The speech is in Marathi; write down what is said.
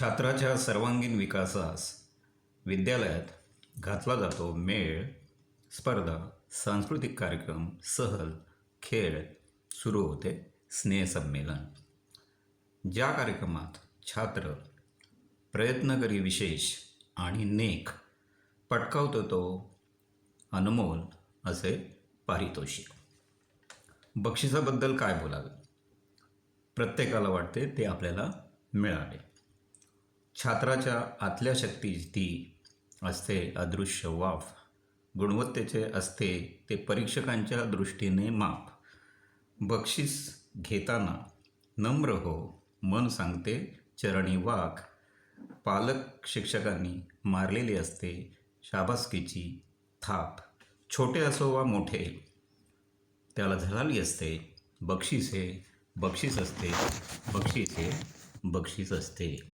छात्राच्या सर्वांगीण विकासास विद्यालयात घातला जातो मेळ स्पर्धा सांस्कृतिक कार्यक्रम सहल खेळ सुरू होते स्नेहसंमेलन ज्या कार्यक्रमात छात्र प्रयत्नकरी विशेष आणि नेक पटकावतो तो अनमोल असे पारितोषिक. बक्षिसाबद्दल काय बोलावे? प्रत्येकाला वाटते ते आपल्याला मिळाले. छात्राच्या आतल्या शक्तीची ती असते अदृश्य वाफ. गुणवत्तेचे असते ते परीक्षकांच्या दृष्टीने माप. बक्षीस घेताना नम्र हो मन सांगते चरणी वाक. पालक शिक्षकांनी मारलेली असते शाबासकीची थाप. छोटे असो वा मोठे त्याला झळाली असते बक्षीस हे बक्षीस असते बक्षीस हे बक्षीस असते.